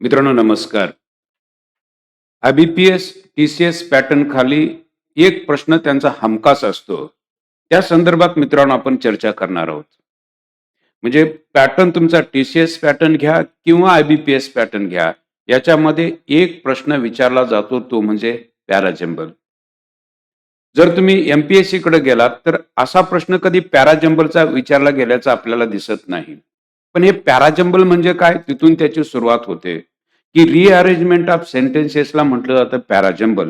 मित्रांनो नमस्कार. IBPS T C S pattern खाली एक प्रश्न त्यांचा हमखास असतो. त्या संदर्भात मित्रांनो आपण चर्चा करणार आहोत. म्हणजे पॅटर्न तुमचा टी सी एस पॅटर्न घ्या किंवा आयबीपीएस पॅटर्न घ्या याच्यामध्ये एक प्रश्न विचारला जातो तो म्हणजे पॅराजेंबल जर तुम्ही एमपीएससी कडे गेलात तर असा प्रश्न कधी पॅराजेंबलचा विचारला गेल्याचा आपल्याला दिसत नाही. पण हे पॅराजंबल म्हणजे काय? तिथून त्याची सुरुवात होते. की रिअरेंजमेंट ऑफ सेंटेन्सेसला म्हटलं जातं पॅराजंबल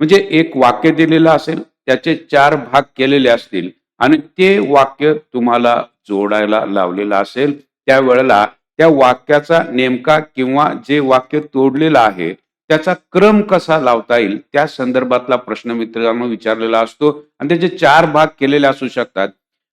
म्हणजे एक वाक्य दिलेलं असेल त्याचे चार भाग केलेले असतील आणि ते वाक्य तुम्हाला जोडायला लावलेलं असेल त्यावेळेला त्या वाक्याचा नेमका किंवा जे वाक्य तोडलेलं आहे त्याचा क्रम कसा लावता येईल त्या संदर्भातला प्रश्न मित्रांनो विचारलेला असतो. आणि त्याचे चार भाग केलेले असू शकतात.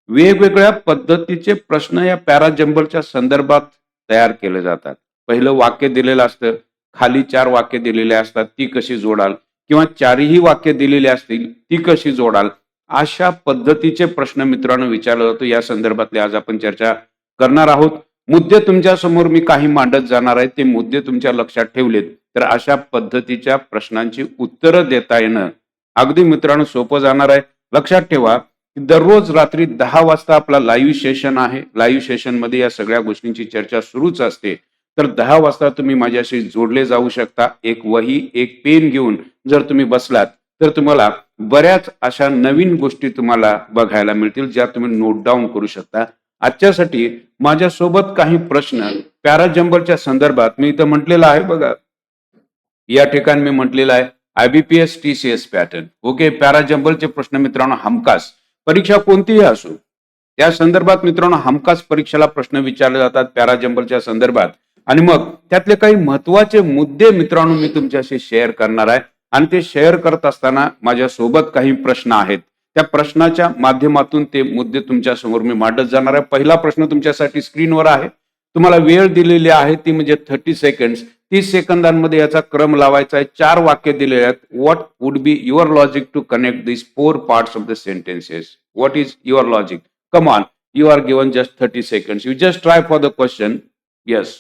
वेगवेगळ्या पद्धतीचे प्रश्न या पॅराजंबलच्या संदर्भात तयार केले जातात. पहिलं वाक्य दिलेलं असतं खाली चार वाक्य दिलेले असतात ती कशी जोडाल? किंवा चारही वाक्य दिलेली असतील ती कशी जोडाल? अशा पद्धतीचे प्रश्न मित्रांनो विचारला जातो. या संदर्भातले आज आपण चर्चा करणार आहोत. मुद्दे तुमच्यासमोर मी काही मांडत जाणार आहे. ते मुद्दे तुमच्या लक्षात ठेवलेत. तर अशा पद्धतीच्या प्रश्नांची उत्तरं देता येणं अगदी मित्रांनो सोपं जाणार आहे. लक्षात ठेवा दररोज रात्री दहा वाजता आपला लाईव्ह सेशन आहे. लाईव्ह सेशनमध्ये या सगळ्या गोष्टींची चर्चा सुरूच असते. तर दहा वाजता तुम्ही माझ्याशी जोडले जाऊ शकता. एक वही एक पेन घेऊन जर तुम्ही बसलात तर तुम्हाला बऱ्याच अशा नवीन गोष्टी तुम्हाला बघायला मिळतील ज्या तुम्ही नोट डाऊन करू शकता. आजच्यासाठी माझ्यासोबत काही प्रश्न पॅराजंबलच्या संदर्भात मी इथं म्हटलेलं आहे बघा. या ठिकाणी मी म्हटलेलं आहे IBPS T C S pattern okay पॅराजंबलचे प्रश्न मित्रांनो हमखास. परीक्षा कोणतीही असो त्या संदर्भात मित्रांनो हमखास परीक्षेला प्रश्न विचारले जातात पॅराजंबलच्या संदर्भात. आणि मग त्यातले काही महत्त्वाचे मुद्दे मित्रांनो मी तुमच्याशी शेअर करणार आहे. आणि ते शेअर करत असताना माझ्या सोबत काही प्रश्न आहेत. त्या प्रश्नाच्या माध्यमातून ते मुद्दे तुमच्यासमोर मी मांडत जाणार आहे. पहिला प्रश्न तुमच्यासाठी स्क्रीनवर आहे. तुम्हाला वेळ दिलेली आहे ती म्हणजे थर्टी सेकंड तीस सेकंदांमध्ये याचा क्रम लावायचा आहे. चार वाक्य दिलेले आहेत. What would be your logic to connect this four parts of the sentences what is your logic come on you are given just thirty second you just try for the question yes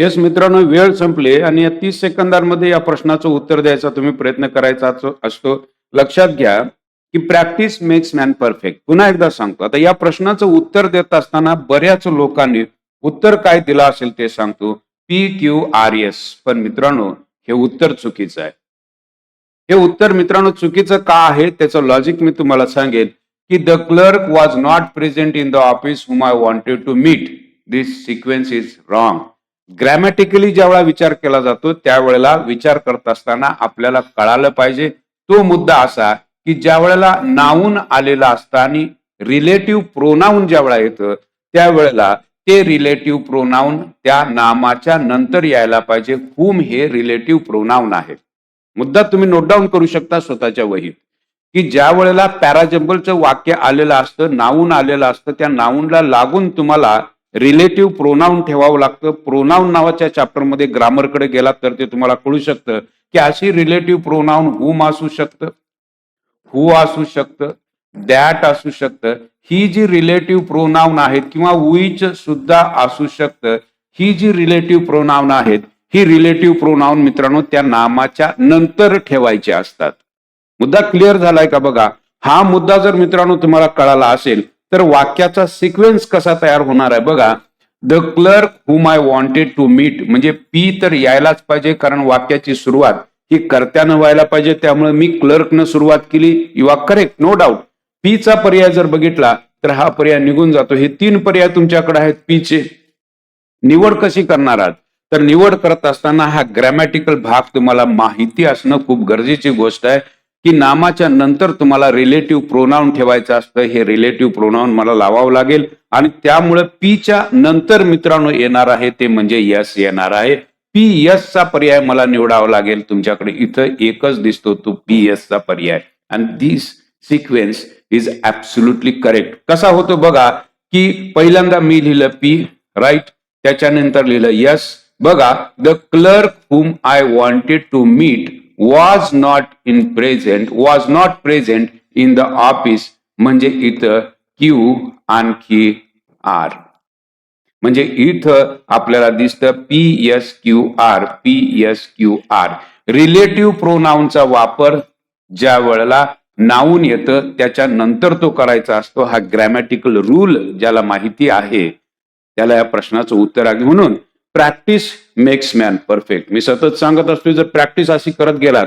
yes मित्रांनो वेळ संपले आणि या तीस सेकंदांमध्ये या प्रश्नाचं उत्तर द्यायचा तुम्ही प्रयत्न करायचा असतो. लक्षात घ्या की प्रॅक्टिस मेक्स मॅन परफेक्ट पुन्हा एकदा सांगतो. आता या प्रश्नाचं उत्तर देत असताना बऱ्याच लोकांनी उत्तर काय दिलं असेल ते सांगतो. पी क्यू आर एस पण मित्रांनो हे उत्तर चुकीचं आहे. हे उत्तर मित्रांनो चुकीचं का आहे? त्याचं लॉजिक मी तुम्हाला सांगेन की the clerk was not present in the office whom I wanted to meet this sequence is wrong grammatically ज्यावेळा विचार केला जातो त्यावेळेला विचार करत असताना आपल्याला कळालं पाहिजे. तो मुद्दा असा की ज्या वेळेला नाऊन आलेला असता आणि रिलेटिव्ह प्रोनाऊन ज्या वेळेला येतं त्यावेळेला ते रिलेटिव्ह प्रोनाऊन त्या नामाच्या नंतर यायला पाहिजे हुम हे रिलेटिव्ह प्रोनाऊन आहे. मुद्दा तुम्ही नोट डाऊन करू शकता स्वतःच्या वहीत. की ज्या वेळेला पॅराजम्बलचं वाक्य आलेलं असतं नाऊन आलेलं असतं त्या नाऊनला लागून तुम्हाला रिलेटिव्ह प्रोनाऊन ठेवावं लागतं. प्रोनाऊन नावाच्या चॅप्टरमध्ये ग्रामरकडे गेलात तर ते तुम्हाला कळू शकतं की अशी रिलेटिव्ह प्रोनाऊन हुम असू शकतं हु असू शकतं दॅट असू शकतं. ही जी रिलेटिव्ह प्रोनाऊन आहेत किंवा विच सुद्धा असू शकतं ही जी रिलेटिव्ह प्रोनाऊन आहेत ही रिलेटिव्ह प्रोनाऊन मित्रांनो त्या नामाच्या नंतर ठेवायचे असतात. मुद्दा क्लिअर झालाय का बघा? हा मुद्दा जर मित्रांनो तुम्हाला कळाला असेल तर वाक्याचा सिक्वेन्स कसा तयार होणार आहे बघा. The clerk whom I wanted to meet म्हणजे पी तर यायलाच पाहिजे कारण वाक्याची सुरुवात ही कर्त्यानं व्हायला पाहिजे त्यामुळे मी क्लर्कनं सुरुवात केली. You are correct no doubt पीचा पर्याय जर बघितला तर हा पर्याय निघून जातो. हे तीन पर्याय तुमच्याकडे आहेत पीचे. निवड कशी करणार आहात? तर निवड करत असताना हा ग्रॅमॅटिकल भाग तुम्हाला माहिती असणं खूप गरजेची गोष्ट आहे. की नामाच्या नंतर तुम्हाला रिलेटिव्ह प्रोनाऊन ठेवायचं असतं. हे रिलेटिव्ह प्रोनाऊन मला लावावं लागेल. आणि त्यामुळे पीच्या नंतर मित्रांनो येणार आहे ते म्हणजे यस येणार आहे. पी एस चा पर्याय मला निवडावा लागेल. तुमच्याकडे इथं एकच दिसतो तो पी एस चा पर्याय. आणि this sequence is absolutely correct कसा होतो बघा की पहिल्यांदा मी लिहिलं पी राईट त्याच्यानंतर लिहिलं यस. बघा the clerk whom I wanted to meet was not in present was not present in the office म्हणजे इथं क्यू आणखी आर म्हणजे इथं आपल्याला दिसतं P S Q R P S Q R relative प्रोनाऊनचा वापर ज्या वेळेला नाऊन येतं त्याच्यानंतर तो करायचा असतो. हा ग्रॅमॅटिकल रूल ज्याला माहिती आहे त्याला या प्रश्नाचं उत्तर आहे. म्हणून प्रॅक्टिस मेक्स मॅन परफेक्ट मी सतत सांगत असतो जर प्रॅक्टिस अशी करत गेलात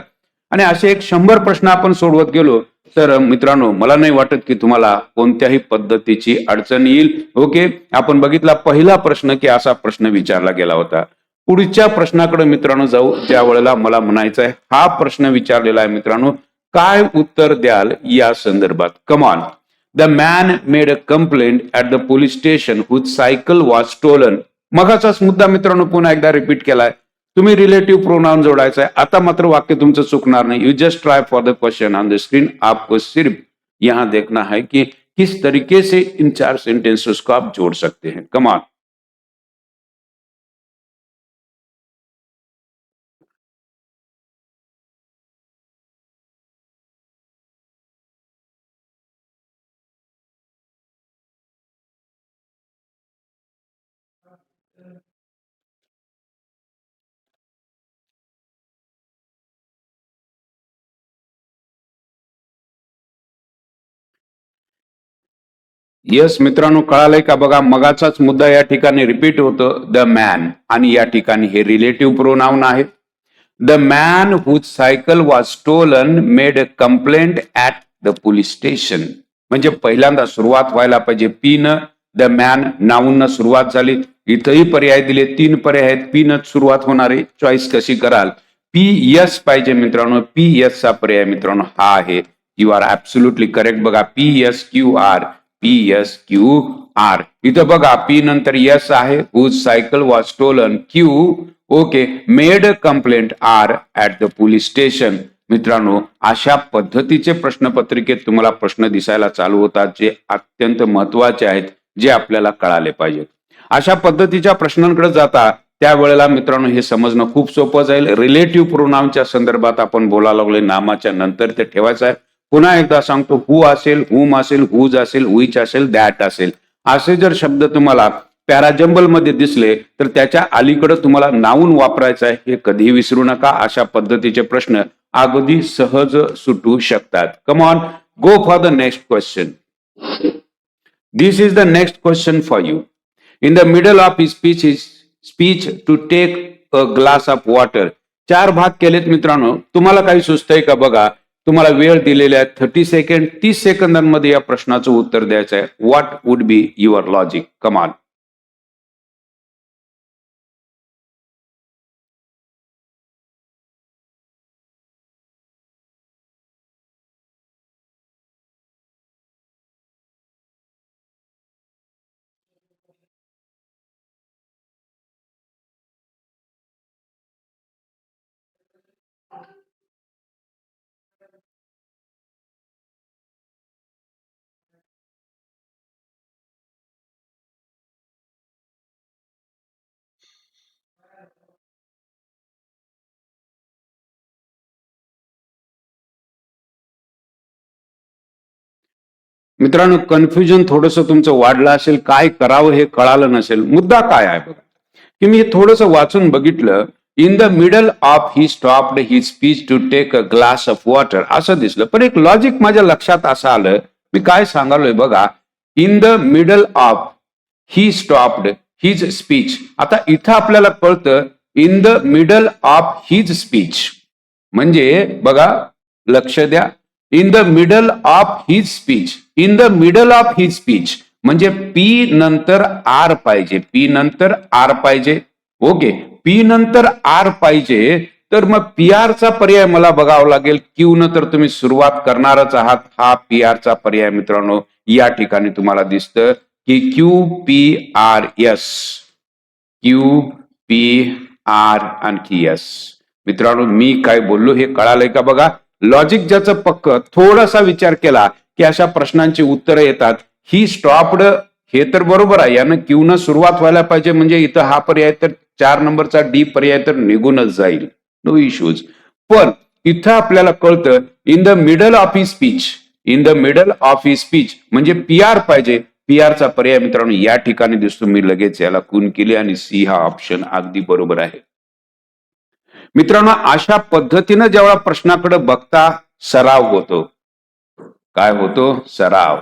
आणि असे एक शंभर प्रश्न आपण सोडवत गेलो तर मित्रांनो मला नाही वाटत की तुम्हाला कोणत्याही पद्धतीची अडचण येईल. ओके? आपण बघितला पहिला प्रश्न की असा प्रश्न विचारला गेला होता. पुढच्या प्रश्नाकडे मित्रांनो जाऊ. त्या वेळेला मला म्हणायचं आहे हा प्रश्न विचारलेला आहे मित्रांनो काय उत्तर द्याल या संदर्भात? Come on the man made a complaint at the police station whose cycle was stolen मगाचाच मुद्दा मित्रांनो पुन्हा एकदा रिपीट केलाय. तुम्ही रिलेटिव्ह प्रोनाउन जोडायचा आहे आता मात्र वाक्य तुमचं चुकणार नाही. You just try for the question on the screen आपको सिर्फ यहाँ देखना है कि किस तरीके से इन चार सेंटेंसेस को आप जोड़ सकते हैं. कमाल येस मित्रांनो कळालंय का बघा मगाचाच मुद्दा या ठिकाणी रिपीट होतो द मॅन आणि या ठिकाणी हे रिलेटिव्ह प्रोनाऊन आहे the man whose cycle was stolen made a complaint at the police station म्हणजे पहिल्यांदा सुरुवात व्हायला पाहिजे. पी न द मॅन नाऊन सुरुवात झाली. इथंही पर्याय दिले. तीन पर्याय आहेत. पी न सुरुवात होणारी चॉईस कशी कराल? पी एस पाहिजे मित्रांनो. पी एस चा पर्याय मित्रांनो हा आहे. यू आर ऍब्सुल्युटली करेक्ट बघा P S Q R P S Q R इथं बघा पी नंतर यस आहे. Whose cycle was stolen Q okay made complaint R at the police station मित्रांनो अशा पद्धतीचे प्रश्नपत्रिकेत तुम्हाला प्रश्न दिसायला चालू होतात जे अत्यंत महत्त्वाचे आहेत जे आपल्याला कळाले पाहिजेत. अशा पद्धतीच्या प्रश्नांकडे जाता त्यावेळेला मित्रांनो हे समजणं खूप सोपं जाईल. रिलेटिव्ह प्रोनाऊनच्या संदर्भात आपण बोलायला लागलोय. नामाच्या नंतर ते ठेवायचं आहे. पुन्हा एकदा सांगतो हु असेल हुम असेल हुज असेल हुईच असेल दॅट असेल. असे जर शब्द तुम्हाला पॅराजंबलमध्ये दिसले तर त्याच्या अलीकडे तुम्हाला नाऊन वापरायचं आहे हे कधीही विसरू नका. अशा पद्धतीचे प्रश्न अगदी सहज सुटू शकतात. Come on go for the next question this is the next question for you in the middle of speech is speech to take a glass of water चार भाग केलेत मित्रांनो. तुम्हाला काही सुचतंय का बघा? तुम्हाला वेळ दिलेला आहे थर्टी सेकंड तीस सेकंदांमध्ये या प्रश्नाचं उत्तर द्यायचं आहे what would be your logic कमाल मित्रांनो कन्फ्युजन थोडस तुमचं वाढलं असेल काय करावं हे कळालं नसेल मुद्दा काय आहे बघा. की मी थोडस वाचून बघितलं in the middle of he stopped he speech to take a glass of water असं दिसलं. पण एक लॉजिक माझ्या लक्षात असं आलं मी काय सांगालोय बघा in the middle of he stopped his speech आता इथं आपल्याला कळतं in the middle of his speech म्हणजे बघा लक्ष द्या. In the middle of his speech in the middle of his speech म्हणजे पी नंतर आर पाहिजे. पी नंतर आर पाहिजे. ओके पी नंतर आर पाहिजे तर मग पी चा पर्याय मला बघावा लागेल. क्यू न तर तुम्ही सुरुवात करणारच आहात. हा पी चा पर्याय मित्रांनो या ठिकाणी तुम्हाला दिसतं की Q P R S Q P R आणखी एस मित्रांनो मी काय बोललो हे कळालंय का बघा? लॉजिक ज्याचं पक्क थोडासा विचार केला की अशा प्रश्नांची उत्तरं येतात ही स्टॉप्ड हे तर बरोबर आहे. यानं क्यू न सुरुवात व्हायला पाहिजे म्हणजे इथं हा पर्याय तर चार नंबरचा डी पर्याय तर निघूनच जाईल. नो इश्यूज पण इथं आपल्याला कळतं in the middle of he speech in the middle of he speech म्हणजे पी आर पाहिजे. पी चा पर्याय मित्रांनो या ठिकाणी दिसतो. मी लगेच याला खून केली आणि सी हा ऑप्शन अगदी बरोबर आहे. मित्रांनो अशा पद्धतीनं जेव्हा प्रश्नाकडे बघता सराव होतो. काय होतो? सराव.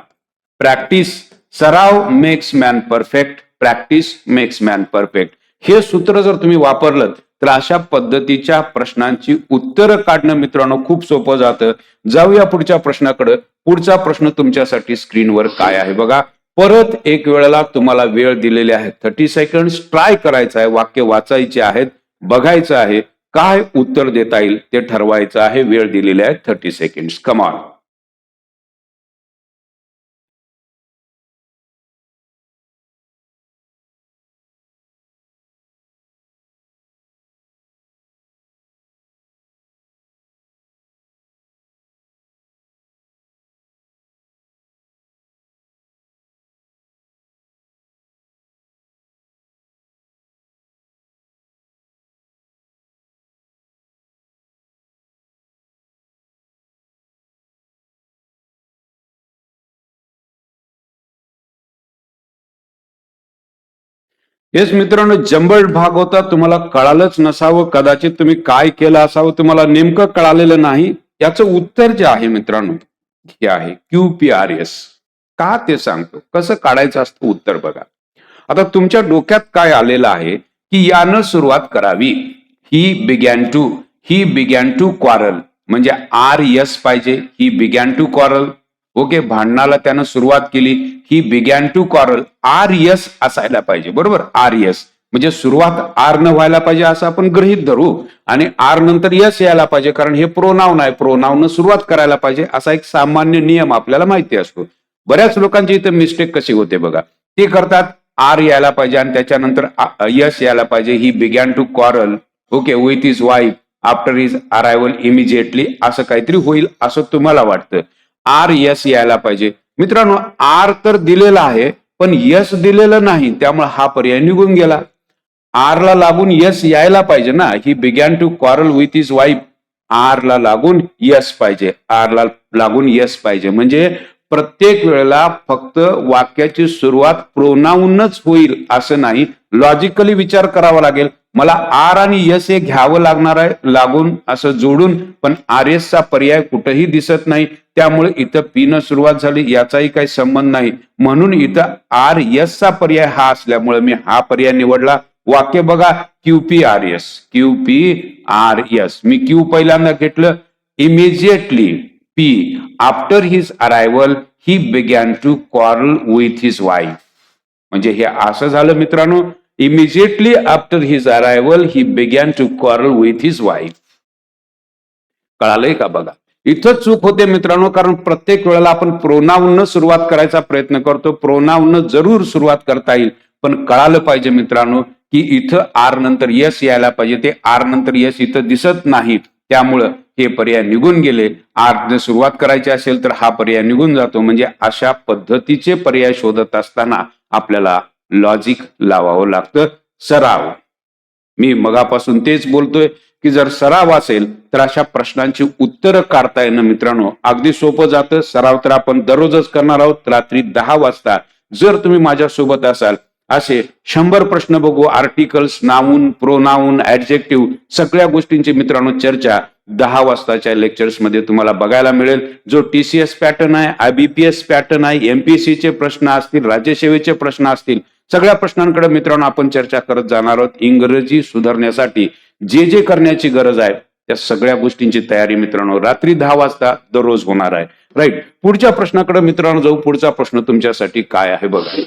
प्रॅक्टिस सराव makes man perfect practice makes man perfect हे सूत्र जर तुम्ही वापरलं तर अशा पद्धतीच्या प्रश्नांची उत्तरं काढणं मित्रांनो खूप सोपं जातं. जाऊया पुढच्या प्रश्नाकडे. पुढचा प्रश्न तुमच्यासाठी स्क्रीनवर काय आहे बघा. परत एक वेळेला तुम्हाला वेळ दिलेले आहे. थर्टी सेकंड ट्राय करायचं आहे. वाक्य वाचायचे आहेत बघायचं आहे. काय उत्तर देता येईल ते ठरवायचं आहे. वेळ दिलेली आहे. थर्टी सेकंड कमाल हेच मित्रांनो जंबळ भाग होता तुम्हाला कळालंच नसावं कदाचित तुम्ही काय केलं असावं तुम्हाला नेमकं कळालेलं नाही. याचं उत्तर जे आहे मित्रांनो हे आहे क्यू पी आर एस. का ते सांगतो? कसं काढायचं असतं उत्तर बघा. आता तुमच्या डोक्यात काय आलेलं आहे की यानं सुरुवात करावी. He began to he began to quarrel म्हणजे आर यस पाहिजे ही बिगॅन टू क्वारल ओके भांडणाला त्यानं सुरुवात केली. He began to quarrel R S असायला पाहिजे बरोबर? आर यस म्हणजे सुरुवात आर न व्हायला पाहिजे असं आपण गृहित धरू. आणि आर नंतर यस यायला पाहिजे कारण हे प्रोनाऊन आहे. प्रोनाऊन सुरुवात करायला पाहिजे असा एक सामान्य नियम आपल्याला माहिती असतो. बऱ्याच लोकांची इथं मिस्टेक कशी होते बघा. ते करतात आर यायला पाहिजे आणि त्याच्यानंतर यस यायला पाहिजे. He began to quarrel okay with his wife after his arrival immediately असं काहीतरी होईल असं तुम्हाला वाटतं. आर यस यायला पाहिजे. मित्रांनो आर तर दिलेला आहे पण यस दिलेलं नाही त्यामुळे हा पर्याय निघून गेला. आर ला लागून यस यायला पाहिजे ना. He began to quarrel with his wife R ला लागून यस पाहिजे. आर ला लागून यस पाहिजे. म्हणजे प्रत्येक वेळेला फक्त वाक्याची सुरुवात प्रोनाऊनच होईल असं नाही. लॉजिकली विचार करावा लागेल. मला आर आणि यस हे घ्यावं लागणार आहे लागून असं जोडून पण आर एसचा पर्याय कुठेही दिसत नाही. त्यामुळे इथं पी सुरुवात झाली याचाही काही संबंध नाही. म्हणून इथं आर एसचा पर्याय हा असल्यामुळे मी हा पर्याय निवडला. वाक्य बघा Q P R S Q P R S मी क्यू पहिल्यांदा घेतलं. Immediately P after his arrival he began to quarrel with his wife म्हणजे हे असं झालं मित्रांनो. Immediately after his arrival, he began to quarrel with his wife. कळालंय का बघा? इथं चूक होते मित्रांनो कारण प्रत्येक वेळेला आपण प्रोनाऊन सुरुवात करायचा प्रयत्न करतो. प्रोनाऊन जरूर सुरुवात करता येईल. पण कळालं पाहिजे मित्रांनो की इथं आर नंतर यस यायला पाहिजे. ते आर नंतर यस इथं दिसत नाही त्यामुळं हे पर्याय निघून गेले. आर सुरुवात करायची असेल तर हा पर्याय निघून जातो. म्हणजे अशा पद्धतीचे पर्याय शोधत असताना आपल्याला लॉजिक लावावं लागतं. सराव. मी मगापासून तेच बोलतोय की जर सराव असेल तर अशा प्रश्नांची उत्तरं काढता येणं मित्रांनो अगदी सोपं जातं. सराव तर आपण दररोजच करणार आहोत. रात्री दहा वाजता जर तुम्ही माझ्यासोबत असाल असे शंभर प्रश्न बघू आर्टिकल्स नाऊन प्रोनाऊन ऍडजेक्टिव्ह सगळ्या गोष्टींची मित्रांनो चर्चा दहा वाजताच्या लेक्चर्समध्ये तुम्हाला बघायला मिळेल. जो टीसीएस पॅटर्न आहे I B P S pattern आहे एमपीएससी चे प्रश्न असतील राज्यसेवेचे प्रश्न असतील सगळ्या प्रश्नांकडे मित्रांनो आपण चर्चा करत जाणार आहोत. इंग्रजी सुधारण्यासाठी जे जे करण्याची गरज आहे त्या सगळ्या गोष्टींची तयारी मित्रांनो रात्री दहा वाजता दररोज होणार आहे. राईट पुढच्या प्रश्नाकडे मित्रांनो जाऊ. पुढचा प्रश्न तुमच्यासाठी काय आहे बघा.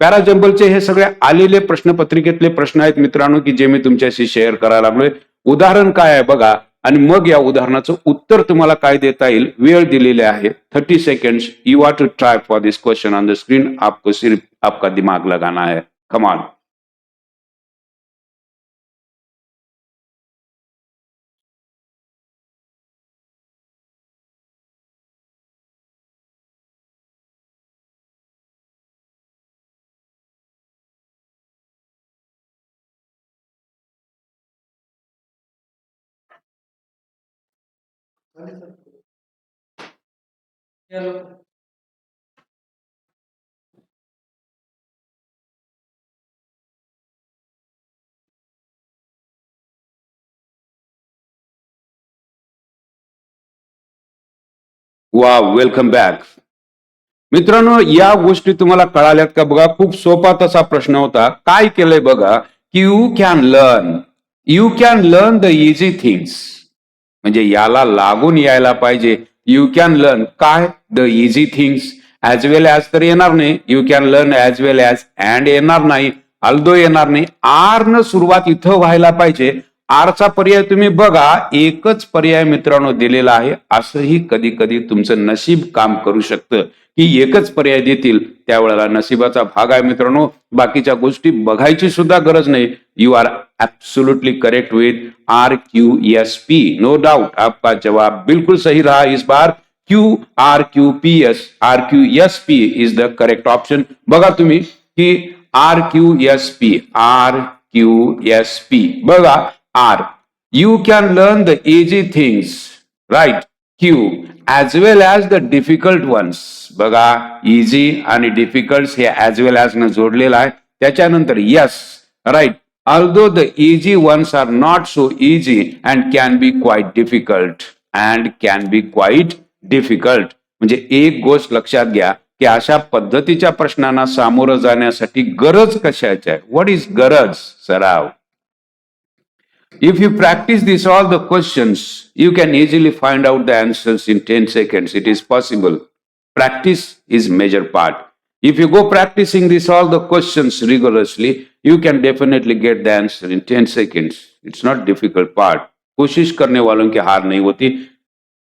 पॅराजंबलचे हे सगळे आलेले प्रश्नपत्रिकेतले प्रश्न आहेत मित्रांनो की जे मी तुमच्याशी शेअर करायला लागलोय. उदाहरण काय आहे बघा. आणि मग या उदाहरणाचं उत्तर तुम्हाला काय देता येईल? वेळ दिलेले आहे. Thirty seconds you are to try for this question on the screen आपको सिर्फ आपका दिमाग लगाना है. कमान वा वेलकम बॅक मित्रांनो या गोष्टी तुम्हाला कळाल्यात का बघा? खूप सोपा तसा प्रश्न होता. काय केलंय बघा? की you can learn you can learn the easy things म्हणजे याला लागून यायला पाहिजे. यू कॅन लर्न काय? The easy things as well as तर येणार नाही. You can learn as well as and येणार नाही. अल्दो येणार नाही. आर न सुरुवात इथं व्हायला पाहिजे. आरचा पर्याय तुम्ही बघा. एकच पर्याय मित्रांनो दिलेला आहे. असंही कधी कधी तुमचं नशीब काम करू शकतं. की एकच पर्याय देतील त्यावेळेला नशिबाचा भाग आहे मित्रांनो. बाकीच्या गोष्टी बघायची सुद्धा गरज नाही. You are absolutely correct with R Q S P no doubt आपका जवाब बिल्कुल सही रहा इस बार. Q R Q P S R Q S P is the correct option बघा तुम्ही की R Q S P R Q S P बघा R you can learn the easy things right Q as well as the difficult ones बघा easy आणि difficult हे as well as न जोडलेलं आहे. त्याच्यानंतर S right although the easy ones are not so easy and can be quite difficult and can be quite difficult. म्हणजे एक गोष्ट लक्षात घ्या की अशा पद्धतीच्या प्रश्नांना सामोरं जाण्यासाठी गरज कशाची आहे? व्हॉट इज गरज? सराव. If you practice this all the questions, you can easily find out the answers in 10 seconds. It is possible. Practice is major part. If you go practicing this all the questions rigorously, you can definitely get the answer in 10 seconds. It's not difficult part. कोशिश करने वालों की हार नाही होती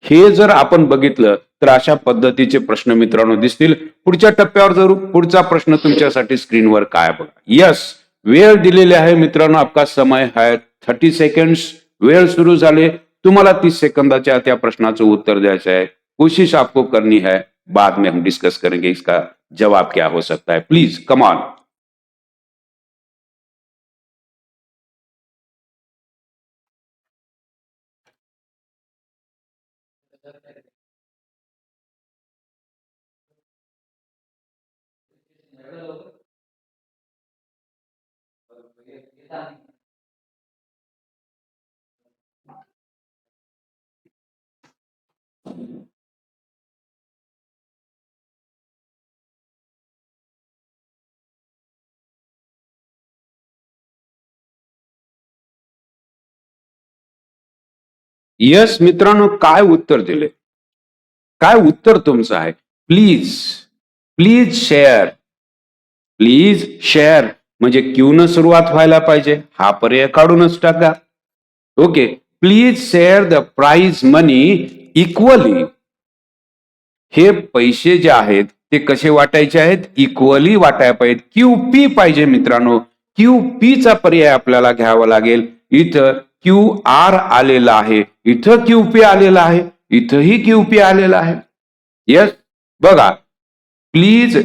हे जर आपण बघितलं तर अशा पद्धतीचे प्रश्न मित्रांनो दिसतील पुढच्या टप्प्यावर जरूर पुढचा प्रश्न तुमच्यासाठी स्क्रीनवर काय बघा यस वेळ दिलेली आहे मित्रांनो आपका समय है थर्टी सेकंड्स वेळ सुरू झाले. तुम्हाला तीस सेकंदाच्या त्या प्रश्नाचं उत्तर द्यायचं आहे. कोशिश आपको करनी है. बाद में हम डिस्कस करेंगे इसका जवाब क्या हो सकता है. प्लीज़ कम ऑन यस मित्रांनो काय उत्तर दिले? काय उत्तर तुमचं आहे? Please please share please share म्हणजे क्यू न सुरुवात व्हायला पाहिजे. हा पर्याय काढूनच टाका. Okay please share the prize money equally हे पैसे जे आहेत ते कसे वाटायचे आहेत? इक्वली वाटायला पाहिजेत. क्यू पी पाहिजे मित्रांनो. क्यू पी चा पर्याय आपल्याला घ्यावा लागेल. इथं क्यू आर आलेला आहे. इथं क्यू पी आलेला आहे. इथंही क्यू पी आलेला आहे. येस बघा. Please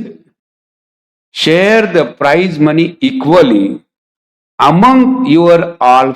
share the prize money equally among your all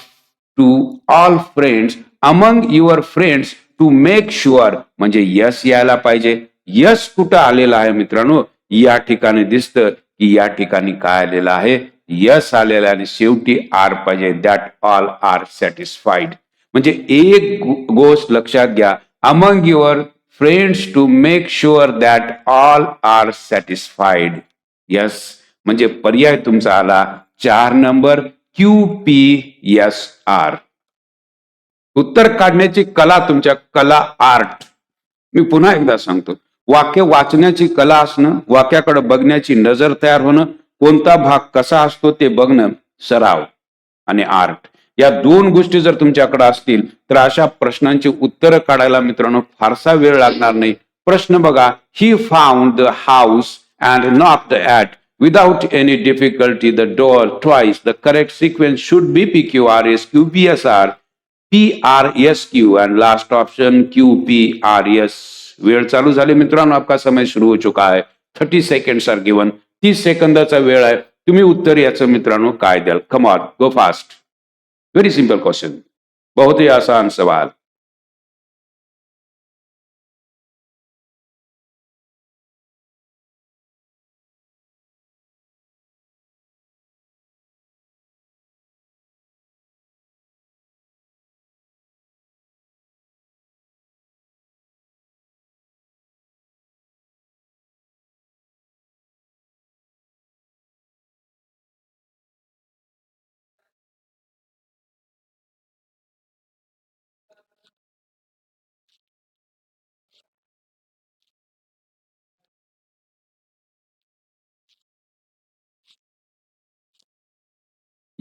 to all friends among your friends to make sure म्हणजे यस यायला पाहिजे. यस कुठं आलेलं आहे मित्रांनो? या ठिकाणी दिसतं की या ठिकाणी काय आलेलं आहे. यस आलेलं आणि शेवटी आर पाहिजे. दॅट ऑल आर सॅटिस्फाईड म्हणजे एक गोष्ट लक्षात घ्या. Among your friends to make sure that all are satisfied S म्हणजे पर्याय तुमचा आला. चार number Q P S R उत्तर काढण्याची कला तुमच्या कला आर्ट. मी पुन्हा एकदा सांगतो. वाक्य वाचण्याची कला असणं वाक्याकडे बघण्याची नजर तयार होणं कोणता भाग कसा असतो ते बघणं सराव आणि आर्ट. या दोन गोष्टी जर तुमच्याकडे असतील तर अशा प्रश्नांची उत्तरं काढायला मित्रांनो फारसा वेळ लागणार नाही. प्रश्न बघा he found the house and knocked the at without any difficulty. The door twice. The correct sequence should be pqrs qpsr prsq and last option qprs वेळ चालू झाली मित्रांनो आपका समय शुरू हो चुका है. थर्टी सेकंड आर गिवन तीस सेकंदाचा वेळ आहे. तुम्ही उत्तर याचं मित्रांनो काय द्याल? Come on go fast very simple question बहुत ही आसान सवाल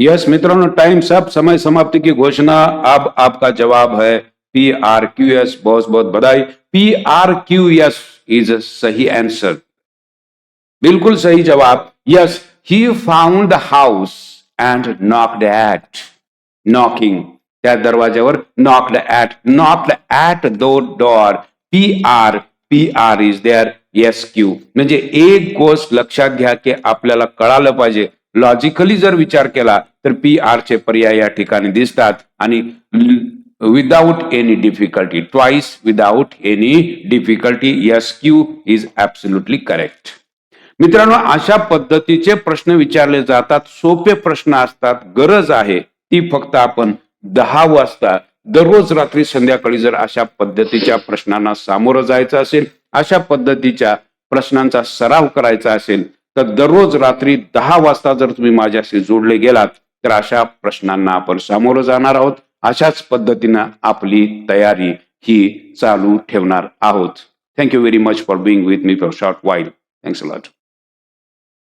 यस, मित्रों टाइम सब समय समाप्ति की घोषणा। अब आपका जवाब है पी आर क्यू एस बहुत बहुत बधाई। P R Q S is सही आंसर बिल्कुल सही जवाब। Yes he found the house and knocked at knocking त्या दरवाज्यावर knocked at knocked at the door P R P R is there S Q म्हणजे एक गोष्ट लक्षात घ्या की आपल्याला कळालं पाहिजे. लॉजिकली जर विचार केला तर पी आर चे पर्याय या ठिकाणी दिसतात आणि without any difficulty twice without any difficulty S Q is absolutely correct मित्रांनो अशा पद्धतीचे प्रश्न विचारले जातात सोपे प्रश्न असतात गरज आहे ती फक्त आपण दहा वाजता दररोज रात्री संध्याकाळी जर अशा पद्धतीच्या प्रश्नांना सामोरं जायचं असेल अशा पद्धतीच्या प्रश्नांचा सराव करायचा असेल तर दररोज रात्री दहा वाजता जर तुम्ही माझ्याशी जोडले गेलात तर अशा प्रश्नांना आपण सामोरं जाणार आहोत. अशाच पद्धतीनं आपली तयारी ही चालू ठेवणार आहोत. Thank you very much for being with me for short while thanks lot